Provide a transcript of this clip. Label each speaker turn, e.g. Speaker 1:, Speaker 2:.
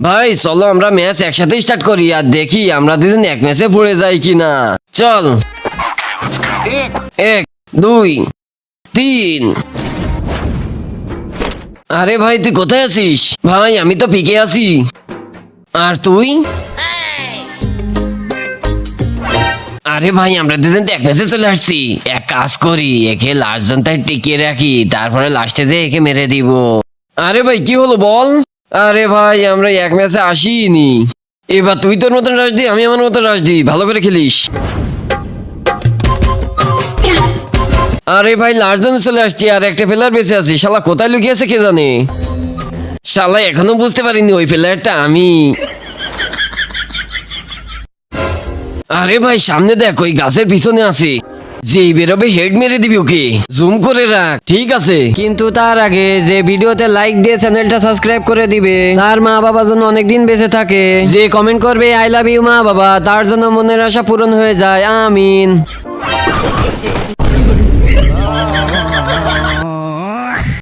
Speaker 1: ভাই, চলো আমরা ম্যাচ একসাথে স্টার্ট করি আর দেখি আমরা দুজন এক ম্যাচে পড়ে যাই কিনা। চল। এক, দুই, তিন। আরে ভাই, তুই কোথায় আছিস? ভাই, আমি তো পিকে আছি। আর তুই? আরে ভাই, আমরা দুজন এক ম্যাচে চলে আসছি। এক কাজ করি, একে লাস্ট জনটায় টিকিয়ে রাখি, তারপরে লাস্টে যে একে মেরে দিব। আরে ভাই, কি হলো বল? আরে ভাই, আমরা এক ম্যাচে আসিনি। এবার তুই তোর মতন রাশ দি আমি আমার মতন রাশ দি ভালো করে খেলিস। আরে ভাই লাস্ট জনে চলে আসছি, আর একটা প্লেয়ার বেঁচে আছি। শালা, কোথায় লুকিয়েছে কে জানে? শালা, এখনও বুঝতে পারিনি ওই প্লেয়ারটা আমি। আরে ভাই, সামনে দেখ, ওই গাছের পিছনে আছে। যেই বেরোবে হেড মেরে দিবি ওকে। জুম করে রাখ, ঠিক আছে? কিন্তু তার আগে যে ভিডিওতে লাইক দিয়ে চ্যানেলটা সাবস্ক্রাইব করে দিবে, তার মা বাবা যেন অনেকদিন বেঁচে থাকে। যে কমেন্ট করবে আই লাভ ইউ মা বাবা তার জন্য মনের আশা পূরণ হয়ে যায়, আমিন।